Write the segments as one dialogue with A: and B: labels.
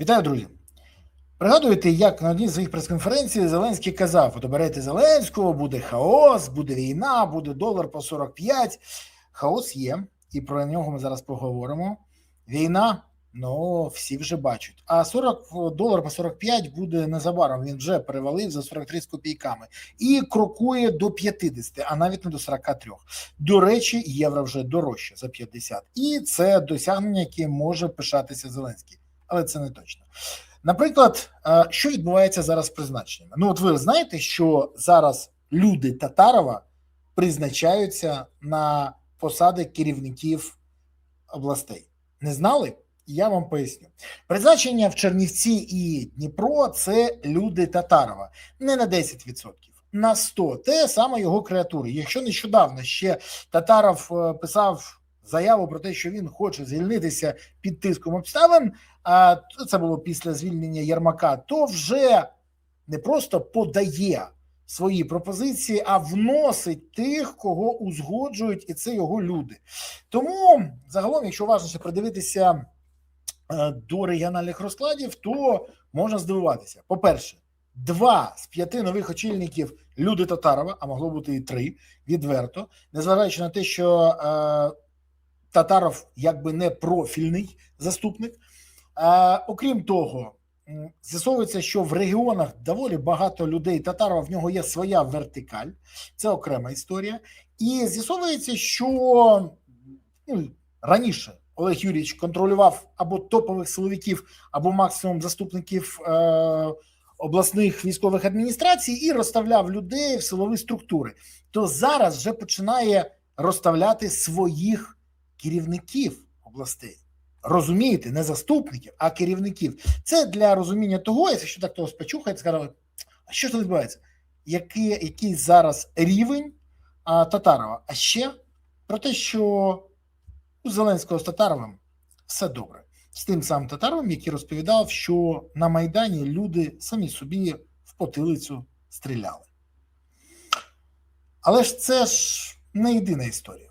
A: Вітаю, друзі. Пригадуєте, як на одній з своїх прес-конференцій Зеленський казав: от оберете Зеленського, буде хаос, буде війна, буде долар по 45. Хаос є, і про нього ми зараз поговоримо. Війна, ну всі вже бачать. А 40 долар по 45 буде незабаром. Він вже перевалив за 43 з копійками і крокує до 50, а навіть не до 43. До речі, євро вже дорожче за 50. І це досягнення, яке може пишатися Зеленський, але це не точно. Наприклад, е, що відбувається зараз з призначеннями? Ну, от ви знаєте, що зараз люди Татарова призначаються на посади керівників областей. Не знали? Я вам поясню. Призначення в Чернівці і Дніпро це люди Татарова не на 10%, на 100%. Те саме його креатури. Якщо нещодавно ще Татаров е, писав заяву про те, що він хоче звільнитися під тиском обставин, це було після звільнення Єрмака, то вже не просто подає свої пропозиції, а вносить тих, кого узгоджують, і це його люди. Тому загалом, якщо уважніше придивитися е, до регіональних розкладів, то можна здивуватися. По-перше, два з п'яти нових очільників люди Татарова, а могло бути і три відверто, незважаючи на те, що е, Татаров якби не профільний заступник. Окрім того, з'ясовується, що в регіонах доволі багато людей Татарова, в нього є своя вертикаль, це окрема історія. І з'ясовується, що ну, раніше Олег Юрійович контролював або топових силовиків, або максимум заступників е, обласних військових адміністрацій і розставляв людей в силові структури. То зараз вже починає розставляти своїх керівників областей. Розумієте, не заступників, а керівників. Це для розуміння того, якщо так того спочухає, скаже, а що ж тут відбувається? Який, який зараз рівень а, Татарова? А ще про те, що у Зеленського з Татаровим все добре. З тим самим Татаровим, який розповідав, що на Майдані люди самі собі в потилицю стріляли. Але ж це ж не єдина історія.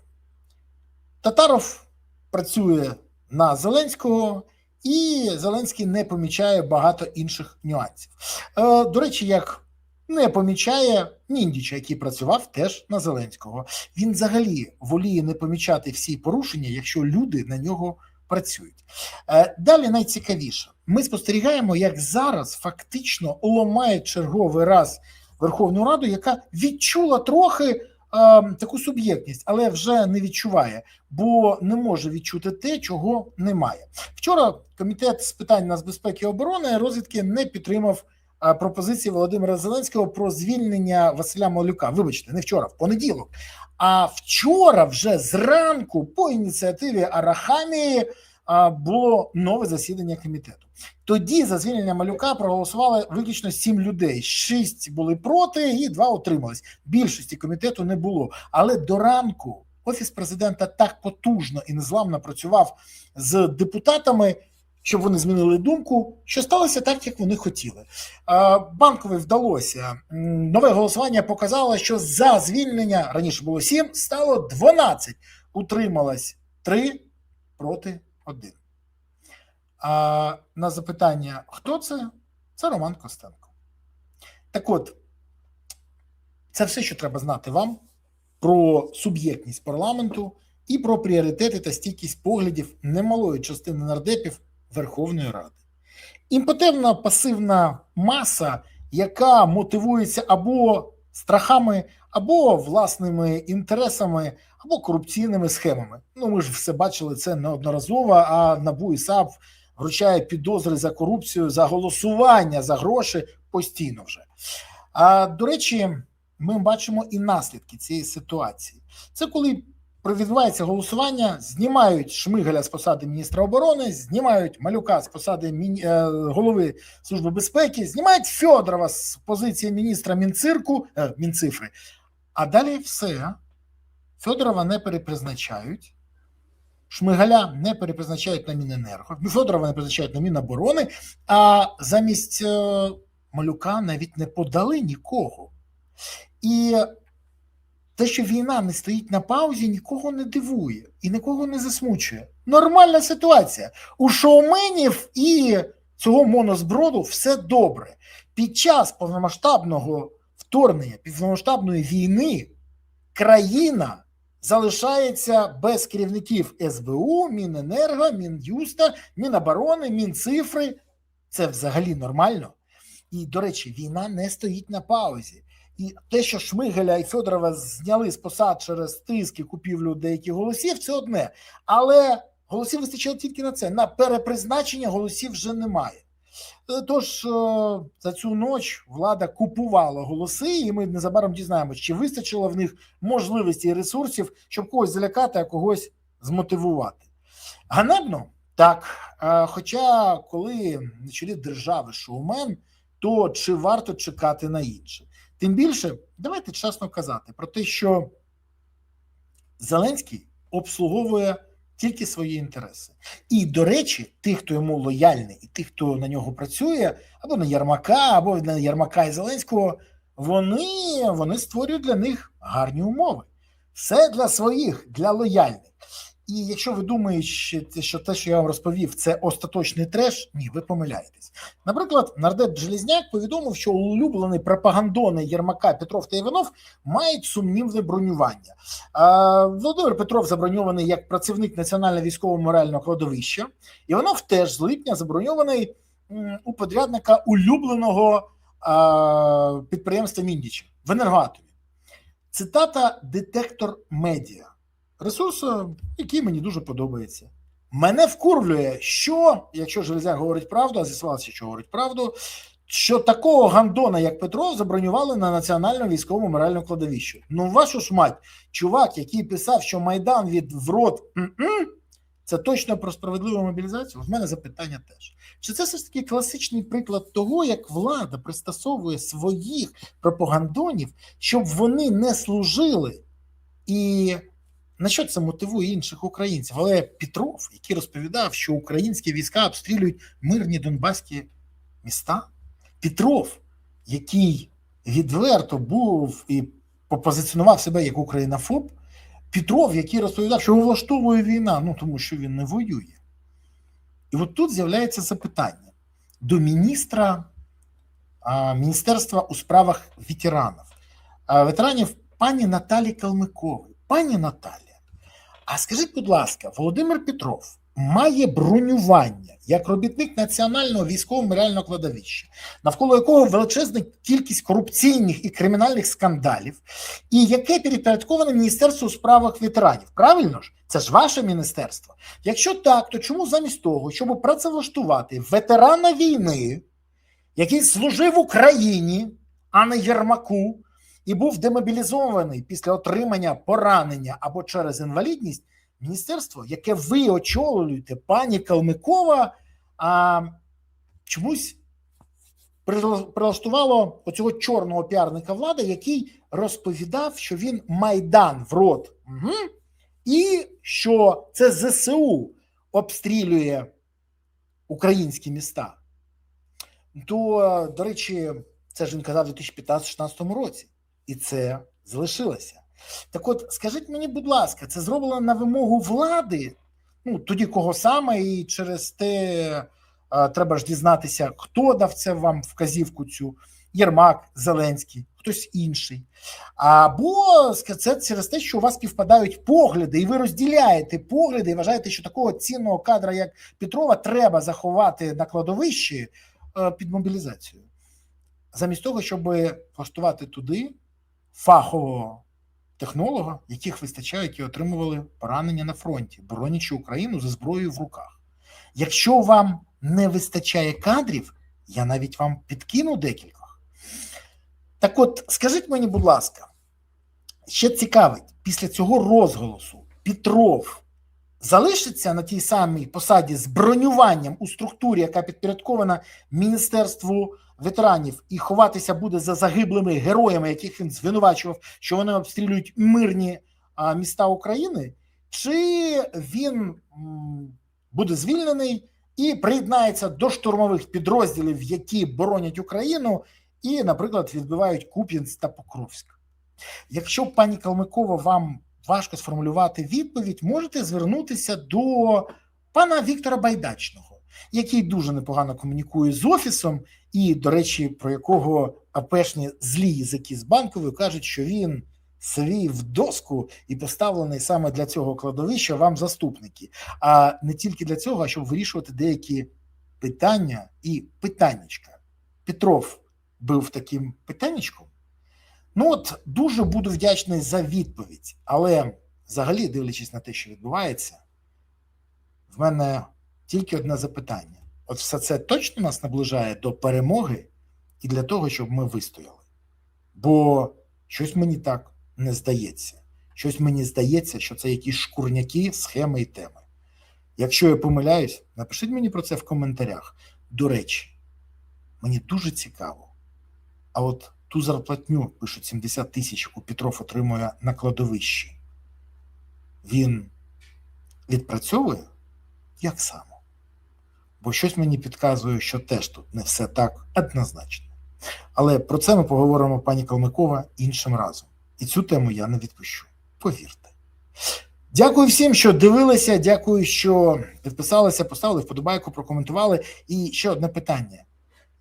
A: Татаров працює на Зеленського, і Зеленський не помічає багато інших нюансів. Е, до речі, як не помічає Ніндіча, який працював теж на Зеленського. Він взагалі воліє не помічати всі порушення, якщо люди на нього працюють. Е, далі найцікавіше, ми спостерігаємо, як зараз фактично ламає черговий раз Верховну Раду, яка відчула трохи таку суб'єктність, але вже не відчуває, бо не може відчути те, чого немає. Вчора комітет з питань нацбезпеки і оборони розвідки не підтримав пропозиції Володимира Зеленського про звільнення Василя Малюка. Вибачте, не вчора, в понеділок. А вчора, вже зранку, по ініціативі Арахамії, було нове засідання комітету. Тоді за звільнення малюка проголосували виключно сім людей. Шість були проти, і два утримались. Більшості комітету не було. Але до ранку офіс президента так потужно і незламно працював з депутатами. Щоб вони змінили думку, що сталося так, як вони хотіли. Банкові вдалося нове голосування показало, що за звільнення раніше було 7, стало 12. Утрималось 3 проти 1. А на запитання, хто це? Це Роман Костенко. Так от, це все, що треба знати вам про суб'єктність парламенту і про пріоритети та стійкість поглядів немалої частини нардепів Верховної Ради. Імпотивна пасивна маса, яка мотивується або страхами, або власними інтересами, або корупційними схемами. Ну, ми ж все бачили це неодноразово, а НАБУ і САП вручає підозри за корупцію, за голосування за гроші постійно вже. А до речі, ми бачимо і наслідки цієї ситуації. Це коли відбувається голосування, знімають Шмигаля з посади міністра оборони, знімають малюка з посади міні... Е, голови служби безпеки, знімають Федорова з позиції міністра мінцирку е, мінцифри. А далі все Федорова не перепризначають. Шмигаля не перепризначають на Міненерго, Федорова не призначають на Міноборони, а замість е, малюка навіть не подали нікого. І те, що війна не стоїть на паузі, нікого не дивує і нікого не засмучує. Нормальна ситуація. У шоуменів і цього монозброду все добре. Під час повномасштабного вторгнення, повномасштабної війни країна залишається без керівників СБУ, Міненерго, Мін'юста, Міноборони, Мінцифри. Це взагалі нормально. І, до речі, війна не стоїть на паузі. І те, що Шмигаля і Федорова зняли з посад через тиски купівлю деяких голосів, це одне. Але голосів вистачило тільки на це. На перепризначення голосів вже немає. Е, Тож е, за цю ніч влада купувала голоси, і ми незабаром дізнаємося, чи вистачило в них можливості і ресурсів, щоб когось залякати, а когось змотивувати. Ганебно так. Е, Хоча, коли на чолі держави шоумен, то чи варто чекати на інше? Тим більше, давайте чесно казати про те, що Зеленський обслуговує тільки свої інтереси. І, до речі, тих, хто йому лояльний, і тих, хто на нього працює, або на Ярмака, або на Ярмака і Зеленського, вони, вони створюють для них гарні умови. Все для своїх, для лояльних. І якщо ви думаєте, що те, що я вам розповів, це остаточний треш, ні, ви помиляєтесь. Наприклад, нардеп Желізняк повідомив, що улюблений пропагандони Єрмака Петров та Іванов мають сумнівне бронювання. А, Володимир Петров заброньований як працівник Національного військового морального кладовища. Іванов теж з липня заброньований у подрядника улюбленого а, підприємства Міндіча в енергоатомі. Цитата Детектор Медіа. Ресурс, який мені дуже подобається. Мене вкурвлює, що, якщо Железяк говорить правду, а з'ясувалося, що говорить правду, що такого гандона, як Петров, забронювали на національному військовому моральному кладовищу. Ну, вашу ж мать, чувак, який писав, що Майдан від врод, це точно про справедливу мобілізацію? В мене запитання теж. Чи це все ж таки класичний приклад того, як влада пристосовує своїх пропагандонів, щоб вони не служили і. На що це мотивує інших українців? Але Петров, який розповідав, що українські війська обстрілюють мирні донбаські міста, Петров, який відверто був і попозиціонував себе як українофоб, Петров, який розповідав, що влаштовує війна, ну тому що він не воює. І от тут з'являється запитання до міністра а, Міністерства у справах ветеранів, а, ветеранів пані Наталі Калмикової. Пані Наталі. А скажіть, будь ласка, Володимир Петров має бронювання як робітник національного військового морального кладовища, навколо якого величезна кількість корупційних і кримінальних скандалів, і яке підпорядковане Міністерству у справах ветеранів. Правильно ж? Це ж ваше міністерство. Якщо так, то чому замість того, щоб працевлаштувати ветерана війни, який служив Україні, а не Єрмаку? І був демобілізований після отримання поранення або через інвалідність, міністерство, яке ви очолюєте, пані Калмикова, а чомусь прилаштувало оцього чорного піарника влади, який розповідав, що він майдан в рот, угу, і що це ЗСУ обстрілює українські міста. То, до речі, це ж він казав у 2015-16 році і це залишилося. Так от, скажіть мені, будь ласка, це зроблено на вимогу влади? Ну, тоді кого саме, і через те а, треба ж дізнатися, хто дав це вам вказівку цю Єрмак, Зеленський, хтось інший. Або це через те, що у вас співпадають погляди, і ви розділяєте погляди, і вважаєте, що такого цінного кадра, як Петрова, треба заховати на кладовищі а, під мобілізацію. Замість того, щоб влаштувати туди фахового технолога, яких вистачає, які отримували поранення на фронті, боронячи Україну за зброєю в руках. Якщо вам не вистачає кадрів, я навіть вам підкину декількох. Так от, скажіть мені, будь ласка, ще цікавить, після цього розголосу Петров залишиться на тій самій посаді з бронюванням у структурі, яка підпорядкована Міністерству ветеранів, і ховатися буде за загиблими героями, яких він звинувачував, що вони обстрілюють мирні міста України, чи він буде звільнений і приєднається до штурмових підрозділів, які боронять Україну, і, наприклад, відбивають Куп'янськ та Покровськ. Якщо пані Калмикова вам важко сформулювати відповідь, можете звернутися до пана Віктора Байдачного, який дуже непогано комунікує з офісом, і, до речі, про якого апешні злі язики з банкової кажуть, що він свій в доску і поставлений саме для цього кладовища вам заступники, а не тільки для цього, а щоб вирішувати деякі питання і питаннячка. Петров був таким питаннячком. Ну от дуже буду вдячний за відповідь, але взагалі, дивлячись на те, що відбувається, в мене тільки одне запитання: от все це точно нас наближає до перемоги і для того, щоб ми вистояли. Бо щось мені так не здається. Щось мені здається, що це якісь шкурняки, схеми і теми. Якщо я помиляюсь, напишіть мені про це в коментарях. До речі, мені дуже цікаво. А от ту зарплатню пишуть 70 тисяч, яку Петров отримує на кладовищі. Він відпрацьовує як само. Бо щось мені підказує, що теж тут не все так однозначно. Але про це ми поговоримо, пані Калмикова, іншим разом. І цю тему я не відпущу. Повірте. Дякую всім, що дивилися. Дякую, що підписалися, поставили вподобайку, прокоментували. І ще одне питання.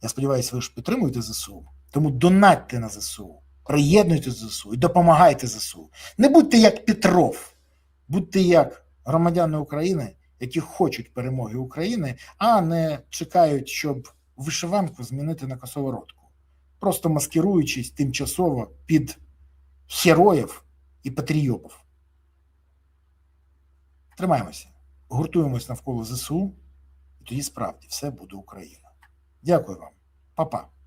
A: Я сподіваюся, ви ж підтримуєте ЗСУ. Тому донатьте на ЗСУ, приєднуйте ЗСУ і допомагайте ЗСУ. Не будьте як Петров, будьте як громадяни України, які хочуть перемоги України, а не чекають, щоб вишиванку змінити на косоворотку, просто маскируючись тимчасово під героїв і патріотів. Тримаємося, гуртуємось навколо ЗСУ, і тоді справді все буде Україна. Дякую вам, Па-па.